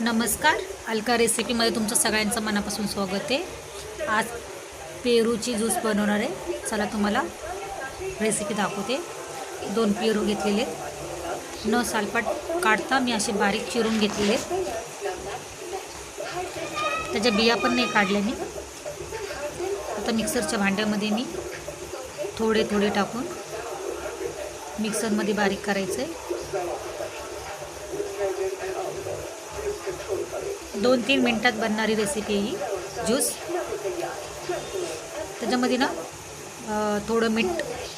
नमस्कार. अलका रेसिपीमध्ये तुमचं सगळ्यांचं मनापासून स्वागत आहे. आज पेरूची ज्यूस बनवणार आहे. चला तुम्हाला रेसिपी दाखवते. दोन पेरू घेतलेले आहेत. न सालपाट काढता मी असे बारीक चिरून घेतलेले आहेत. त्याच्या बिया पण नाही काढल्या मी. आता मिक्सरच्या भांड्यामध्ये मी थोडे थोडे टाकून मिक्सरमध्ये बारीक करायचं आहे दोन तीन मिनटात बनणारी रेसिपी आहे ही. ज्यूस त्याच्यामध्ये ना थोडं मीठ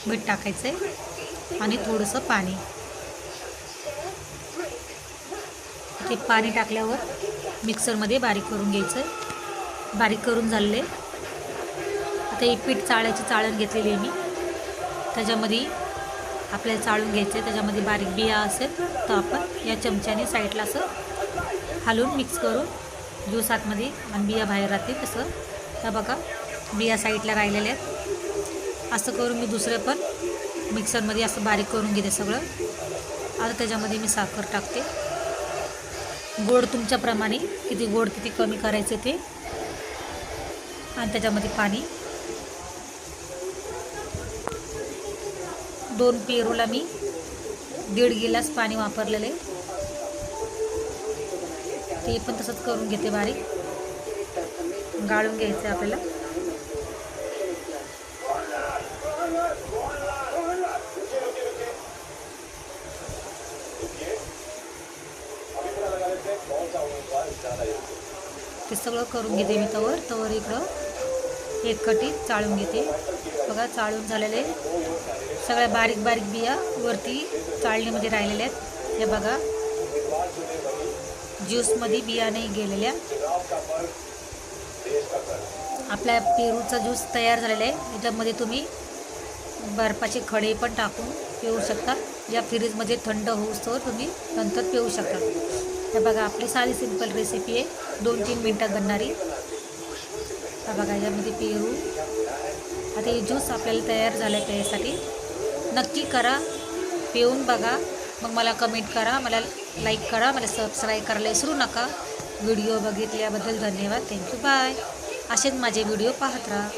मीठ टाकायचं आहे आणि थोडंसं पाणी. ते पाणी टाकल्यावर मिक्सरमध्ये बारीक करून घ्यायचं आहे बारीक करून झालेले आता ही पीठ चाळ्याची चाळण घेतलेली आहे मी. त्याच्यामध्ये आपल्याला चाळून घ्यायचं आहे त्याच्यामध्ये बारीक बिया असेल तर आपण या चमच्याने साईडला असं हलवून मिक्स करून ज्यूस आतमध्ये आणि बिया बाहेर राहते तसं. त्या बघा बिया साईडला राहिलेल्या आहेत. असं करून मी दुसरं पण मिक्सरमध्ये असं बारीक करून घेते सगळं. आता त्याच्यामध्ये मी साखर टाकते. गोड तुमच्याप्रमाणे किती गोड किती कमी करायचे ते. आणि त्याच्यामध्ये पाणी. दोन पेरूला मी दीड गिलास पाणी वापरलेलं आहे. ते पण तसंच करून घेते बारीक. गाळून घ्यायचं आहे आपल्याला. ते सगळं करून घेते मी तवर. तवर इकडं एक कटी चाळून घेते. बघा चाळून झालेले सगळ्या बारीक बारीक बिया वरती चाळणीमध्ये राहिलेल्या आहेत. हे बघा. ज्यूसमध्ये बियाणे गेलेल्या. आपल्या पेरूचा ज्यूस तयार झालेला आहे. याच्यामध्ये तुम्ही बर्फाचे खडे पण टाकून पिऊ शकता. या फ्रीजमध्ये थंड होऊस्तोवर तुम्ही नंतर पिऊ शकता. तर बघा आपली साधी सिंपल रेसिपी आहे. दोन तीन मिनटात बनणारी तर बघा यामध्ये पेरू. आता हे ज्यूस आपल्याला तयार झालं आहे त्यासाठी नक्की करा. पिऊन बघा. मग मला कमेंट करा. मला लाईक करा मला सबस्क्राईब करायला विसरू नका. व्हिडिओ बघितल्याबद्दल धन्यवाद. थँक्यू बाय असेच माझे व्हिडिओ पाहत राहा.